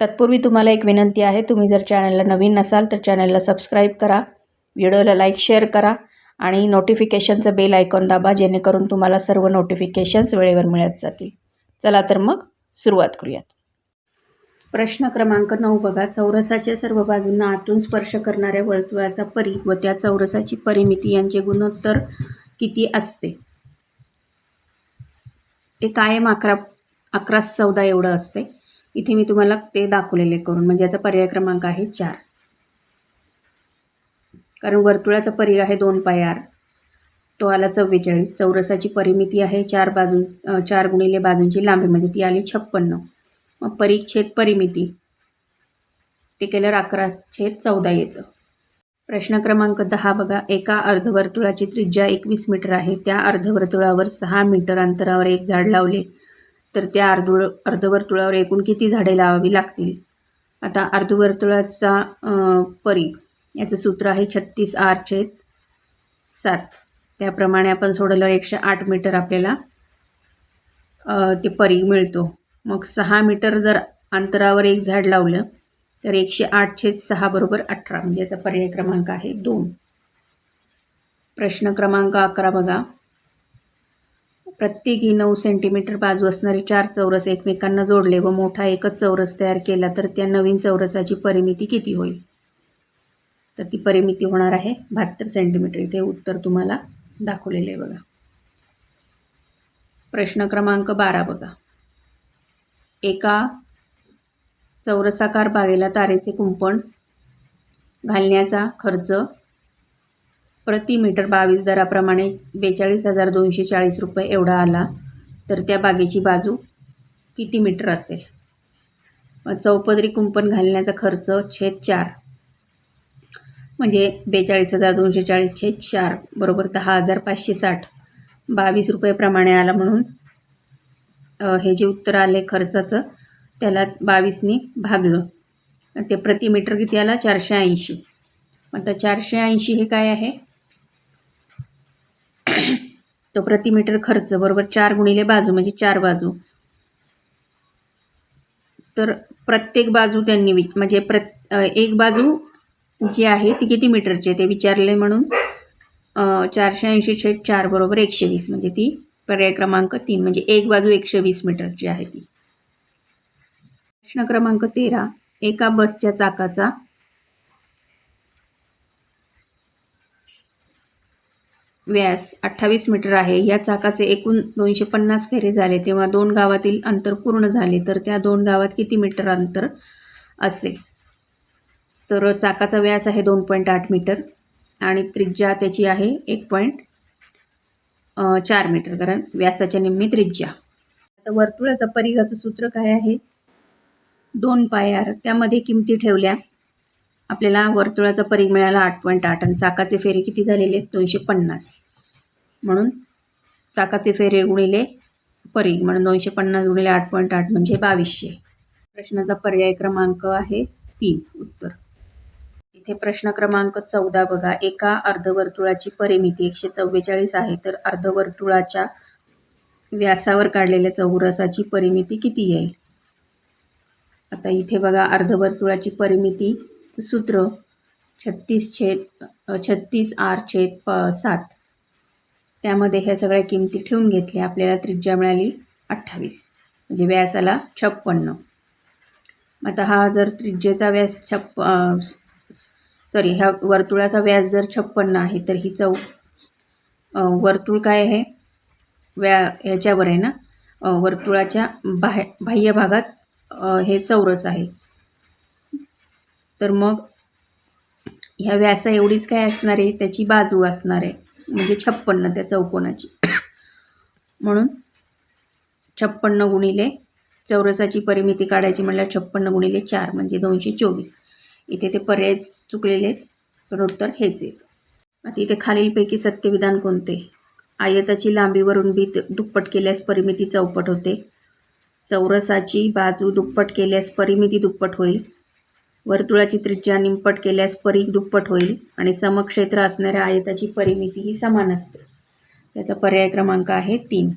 तत्पूर्वी तुम्हाला एक विनंती आहे तुम्ही जर चॅनलला नवीन नसाल तर चॅनलला सबस्क्राईब करा व्हिडिओला लाईक शेअर करा आणि नोटिफिकेशनचं बेल आयकॉन दाबा जेणेकरून तुम्हाला सर्व नोटिफिकेशन्स वेळेवर मिळत जातील. चला तर मग सुरुवात करूयात. प्रश्न क्रमांक नऊ बघा. चौरसाच्या सर्व बाजूंना आतून स्पर्श करणाऱ्या वर्तुळाचा परी व त्या चौरसाची परिमिती यांचे गुणोत्तर किती असते? ते कायम अकरा अकरा चौदा एवढं असते. इथे मी तुम्हाला ते दाखवलेले करून म्हणजे याचा पर्याय क्रमांक आहे चार. कारण वर्तुळाचा परी आहे दोन पाय आर. तो आला चव्वेचाळीस. चौरसाची परिमिती आहे चार बाजू चार गुणिले बाजूंची लांबी म्हणजे ती आली छप्पन्न. मग परिच्छेद परिमिती. ते केल्यावर अकरा छेद चौदा येतं. प्रश्न क्रमांक दहा बघा. एका अर्धवर्तुळाची त्रिज्या एकवीस मीटर आहे. त्या अर्धवर्तुळावर सहा मीटर अंतरावर एक झाड लावले. तर त्या अर्धुळ अर्धवर्तुळावर एकूण किती झाडे लावावी लागतील? आता अर्धवर्तुळाचा परी याचं सूत्र आहे छत्तीस आर छेद सात. त्याप्रमाणे आपण सोडलं एकशे आठ मीटर आपल्याला ते परी मिळतो. मग सहा मीटर जर अंतरावर एक झाड लावलं तर एकशे आठ छेद सहा बरोबर अठरा म्हणजे याचा पर्याय क्रमांक आहे दोन. प्रश्न क्रमांक अकरा बघा. प्रत्येकी नऊ सेंटीमीटर बाजू असणारे चार चौरस एकमेकांना जोडले व मोठा एकच चौरस तयार केला तर त्या नवीन चौरसाची परिमिती किती होईल? तर ती परिमिती होणार आहे बहात्तर सेंटीमीटर इथे उत्तर तुम्हाला दाखवलेले आहे बघा. प्रश्न क्रमांक बारा बघा. एका चौरसाकार बागेला तारेचे कुंपण घालण्याचा खर्च प्रति मीटर बावीस दराप्रमाणे बेचाळीस हजार दोनशे चाळीस रुपये एवढा आला. तर त्या बागेची बाजू किती मीटर असेल? चौपदरी कुंपण घालण्याचा खर्च छेद चार. म्हणजे बेचाळीस हजार दोनशे चाळीस छेद चार बरोबर दहा हजार पाचशे साठ. बावीस रुपयेप्रमाणे आला म्हणून हे जे उत्तर आले खर्चाचं त्याला बावीसनी भागलं. ते प्रति मीटर किती आला? चारशे ऐंशी. आता चारशे ऐंशी हे काय आहे? तो प्रति मीटर खर्च बरोबर चार गुणिले बाजू म्हणजे चार बाजू. तर प्रत्येक बाजू त्यांनी विच म्हणजे प्रत एक बाजू जी आहे ती किती मीटरची आहे ते विचारले म्हणून चारशे ऐंशी छेद चार बरोबर एकशे वीस म्हणजे ती पर्याय क्रमांक तीन म्हणजे एक बाजू एकशे वीस मीटरची आहे ती. प्रश्न क्रमांक तेरा एका बसच्या चाकाचा व्यास अठ्ठावीस मीटर आहे. या चाकाचे एकूण दोनशे पन्नास फेरे झाले. तेव्हा दोन गावातील अंतर पूर्ण झाले. तर त्या दोन गावात किती मीटर अंतर असेल? तर चाकाचा व्यास आहे दोन पॉईंट आठ मीटर आणि त्रिज्या त्याची आहे एक पॉईंट चार मीटर. कारण व्यासाच्या निम्मी त्रिज्या. आता वर्तुळाचा परिघाचं सूत्र काय आहे? दोन पायार त्यामध्ये किमती ठेवल्या. आपल्याला वर्तुळाचा परिघ मिळाला आठ पॉईंट आठ आणि चाकाचे फेरे किती झालेले आहेत? दोनशे पन्नास. म्हणून चाकाचे फेरे गुणिले परिघ म्हणून दोनशे पन्नास गुणिले आठ पॉईंट आठ म्हणजे बावीसशे. प्रश्नाचा पर्याय क्रमांक आहे तीन. उत्तर. इथे प्रश्न क्रमांक चौदा बघा. एका अर्धवर्तुळाची परिमिती एकशे चव्वेचाळीस आहे. तर अर्धवर्तुळाच्या व्यासावर काढलेल्या चौरसाची परिमिती किती येईल? आता इथे बघा. अर्धवर्तुळाची परिमिती सूत्र छत्तीस छेद छत्तीस आर छेद प सात. त्यामध्ये ह्या सगळ्या किमती ठेवून घेतल्या. आपल्याला त्रिज्या मिळाली अठ्ठावीस. म्हणजे व्यास आला छप्पन्न. आता हा जर त्रिज्येचा व्यास छप्प सॉरी ह्या वर्तुळाचा व्यास जर छप्पन्न आहे तर ही चौ वर्तुळ काय आहे? व्या ह्याच्यावर आहे ना? वर्तुळाच्या बाह्य बाह्य भागात हे चौरस आहे. तर मग ह्या व्यासा एवढीच काय असणार आहे? त्याची बाजू असणार आहे. म्हणजे छप्पन्न त्या चौकोनाची. म्हणून छप्पन्न गुणिले चौरसाची परिमिती काढायची म्हणल्यावर छप्पन्न गुणिले चार म्हणजे दोनशे चोवीस. इथे ते पर्याय चुकलेले आहेत. तर उत्तर हेच आहे. आता इथे खालीलपैकी सत्यविधान कोणते? आयताची लांबीवरून बी दुप्पट केल्यास परिमिती चौपट होते. चौरसाची बाजू दुप्पट केल्यास परिमिती दुप्पट होईल. वर्तुळाची त्रिज्या निंपट केल्यास परीघ दुप्पट होईल आणि समक्षेत्र असणाऱ्या आयताची परिमिती ही समान असते. त्याचा पर्याय क्रमांक आहे तीन.